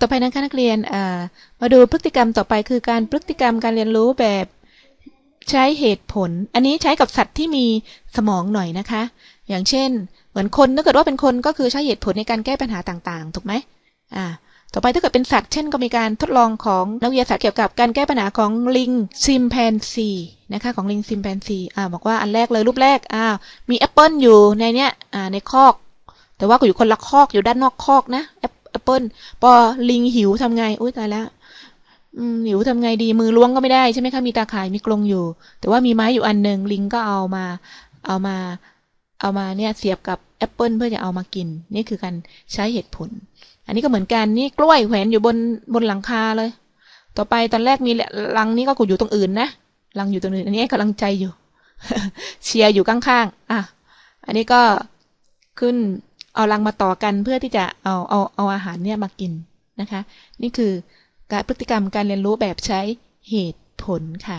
ต่อไปนะคะนักเรียนมาดูพฤติกรรมต่อไปคือการพฤติกรรมการเรียนรู้แบบใช้เหตุผล อันนี้ใช้กับสัตว์ที่มีสมองหน่อยนะคะ อย่างเช่น เหมือนคนถ้าเกิดว่าเป็นคนก็คือใช้เหตุผลในการแก้ปัญหาต่างๆ ถูกไหมต่อไปถ้าเกิดเป็นสัตว์ เช่นก็มีการทดลองของนักวิทยาศาสตร์เกี่ยวกับการแก้ปัญหาของลิงซิมแพนซี นะคะของลิงซิมแพนซีอ่าบอกว่าอันแรกเลยรูปแรกอ้าวมีแอปเปิลอยู่ในเนี้ยอ่าในคอก แต่ว่าก็อยู่คนละคอกอยู่ด้านนอกคอกนะแอปแอปเปิลพอลิงหิวทำไงอุ้ยตายแล้วหิวทำไงดีมือล้วงก็ไม่ได้ใช่ไหมคะมีตาข่ายมีกรงอยู่ แต่ว่ามีไม้อยู่อันหนึ่งลิงก็เอามาเอามาเอามาเนี่ยเสียบกับแอปเปิลเพื่อจะเอามากิน นี่คือการใช้เหตุผล อันนี้ก็เหมือนกันนี่กล้วยแขวนอยู่บนบนหลังคาเลย ต่อไปตอนแรกมีลังนี้ก็อยู่ตรงอื่นนะ ลังอยู่ตรงนี้อันนี้กำลังใจอยู่ เชียร์อยู่ข้างๆอะอันนี้ก็ขึ้นเอาลังมาต่อกันเพื่อที่จะเอาเอาเอาอาหารเนี่ยมากินนะคะ นี่คือการพฤติกรรมการเรียนรู้แบบใช้เหตุผลค่ะ